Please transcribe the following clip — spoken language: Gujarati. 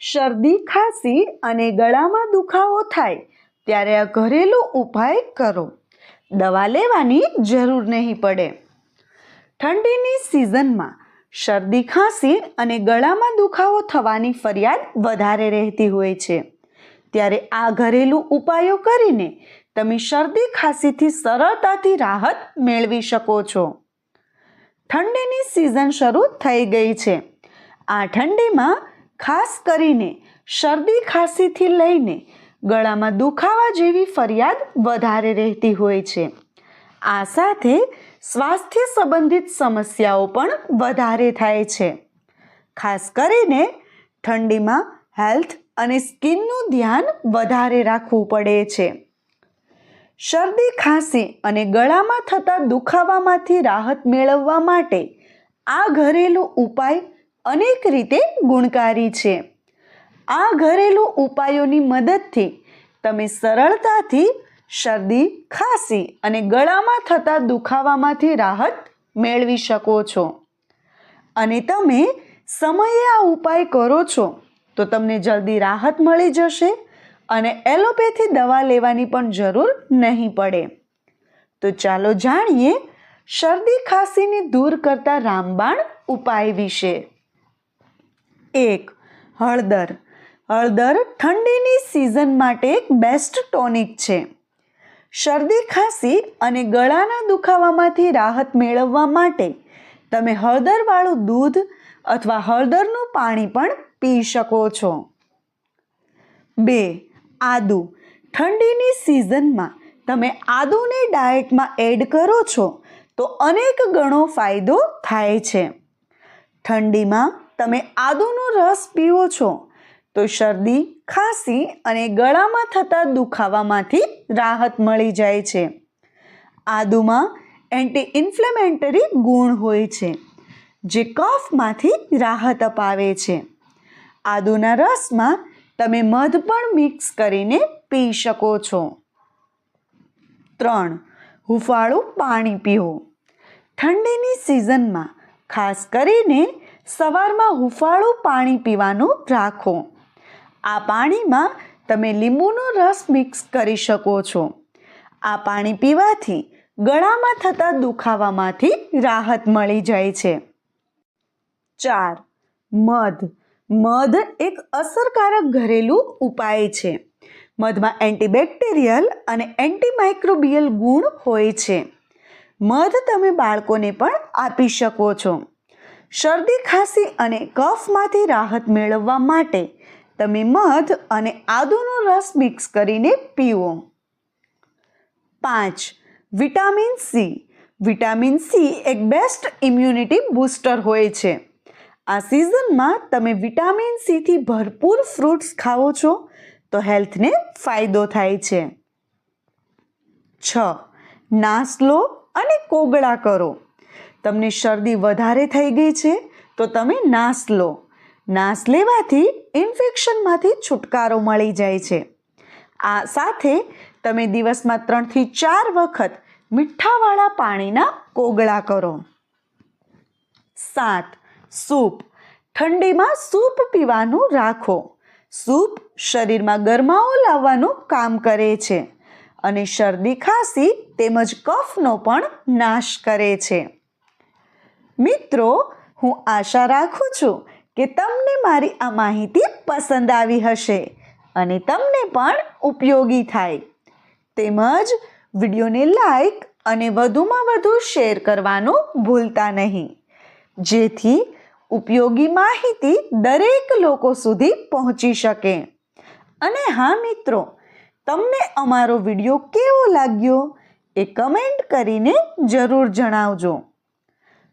શરદી, ખાંસી અને ગળામાં દુખાવો થાય, ત્યારે આ ઘરેલું ઉપાય કરો. દવા લેવાની જરૂર નહીં પડે. ઠંડીની સિઝનમાં શરદી, ખાંસી અને ગળામાં દુખાવો થવાની ફરિયાદ વધારે રહેતી હોય છે. ત્યારે આ ઘરેલું ઉપાયો કરીને તમે શરદી, ખાંસીથી સરળતાથી રાહત મેળવી શકો છો. ઠંડીની સિઝન શરૂ થઈ ગઈ છે. આ ઠંડીમાં ખાસ કરીને શરદી ખાંસીથી લઈને ગળામાં દુખાવા જેવી ફરિયાદ વધારે રહેતી હોય છે. આ સાથે સ્વાસ્થ્ય સંબંધિત સમસ્યાઓ પણ વધારે થાય છે. ખાસ કરીને ઠંડીમાં હેલ્થ અને સ્કિનનું ધ્યાન વધારે રાખવું પડે છે. શરદી, ખાંસી અને ગળામાં થતા દુખાવામાંથી રાહત મેળવવા માટે આ ઘરેલું ઉપાય અનેક રીતે ગુણકારી છે. આ ઘરેલું ઉપાયોની મદદથી તમે સરળતાથી શરદી, ખાંસી અને ગળામાં થતા દુખાવામાંથી રાહત મેળવી શકો છો. અને તમે સમયે આ ઉપાય કરો છો તો તમને જલ્દી રાહત મળી જશે અને એલોપેથી દવા લેવાની પણ જરૂર નહીં પડે. તો ચાલો જાણીએ શરદી, ખાંસીને દૂર કરતા રામબાણ ઉપાય વિશે. એક, હળદર. હળદર ઠંડીની સિઝન માટે એક બેસ્ટ ટોનિક છે. શરદી ખાંસી અને ગળાના દુખાવામાંથી રાહત મેળવવા માટે તમે હળદરવાળું દૂધ અથવા હળદરનું પાણી પણ પી શકો છો. બે, આદુ. ઠંડીની સિઝનમાં તમે આદુને ડાયટમાં એડ કરો છો તો અનેક ગણો ફાયદો થાય છે. ઠંડીમાં તમે આદુનો રસ પીવો છો, તો શરદી, ખાંસી અને ગળામાં થતા દુખાવામાંથી રાહત મળી જાય છે. આદુમાં એન્ટી ઇન્ફ્લેમેન્ટરી ગુણ હોય છે, જે કફમાંથી રાહત અપાવે છે. આદુના રસમાં તમે મધ પણ મિક્સ કરીને પી શકો છો. ત્રણ, હુફાળું પાણી પીવો. ઠંડીની સિઝનમાં ખાસ કરીને સવારમાં હુંફાળું પાણી પીવાનું રાખો. આ પાણીમાં તમે લીંબુનો રસ મિક્સ કરી શકો છો. આ પાણી પીવાથી ગળામાં થતા દુખાવામાંથી રાહત મળી જાય છે. ચાર, મધ. મધ એક અસરકારક ઘરેલું ઉપાય છે. મધમાં એન્ટીબેક્ટેરિયલ અને એન્ટીમાઇક્રોબિયલ ગુણ હોય છે. મધ તમે બાળકોને પણ આપી શકો છો. શરદી, ખાંસી અને કફમાંથી રાહત મેળવવા માટે તમે મધ અને આદુનો રસ મિક્સ કરીને પીવો. પાંચ, વિટામિન સી. વિટામિન સી એક બેસ્ટ ઇમ્યુનિટી બૂસ્ટર હોય છે. આ સિઝનમાં તમે વિટામિન સીથી ભરપૂર ફ્રૂટ્સ ખાઓ છો તો હેલ્થને ફાયદો થાય છે. છ નાસ લો અને કોગળા કરો. તમને શરદી વધારે થઈ ગઈ છે, તો તમે નાસ લો. નાસ લેવાથી ઇન્ફેક્શનમાંથી છુટકારો મળી જાય છે. આ સાથે તમે દિવસમાં ત્રણથી ચાર વખત મીઠાવાળા પાણીના કોગળા કરો. સાત, સૂપ. ઠંડીમાં સૂપ પીવાનું રાખો. સૂપ શરીરમાં ગરમાવો લાવવાનું કામ કરે છે અને શરદી ખાંસી તેમજ કફનો પણ નાશ કરે છે. મિત્રો, હું આશા રાખું છું કે તમને મારી આ માહિતી પસંદ આવી હશે અને તમને પણ ઉપયોગી થાય. તેમજ વિડીયોને લાઈક અને વધુમાં વધુ શેર કરવાનું ભૂલતા નહીં. જેથી ઉપયોગી માહિતી દરેક લોકો સુધી પહોંચી શકે. અને હા, મિત્રો, તમને અમારો વીડિયો કેવો લાગ્યો એ કમેન્ટ કરીને જરૂર જણાવજો.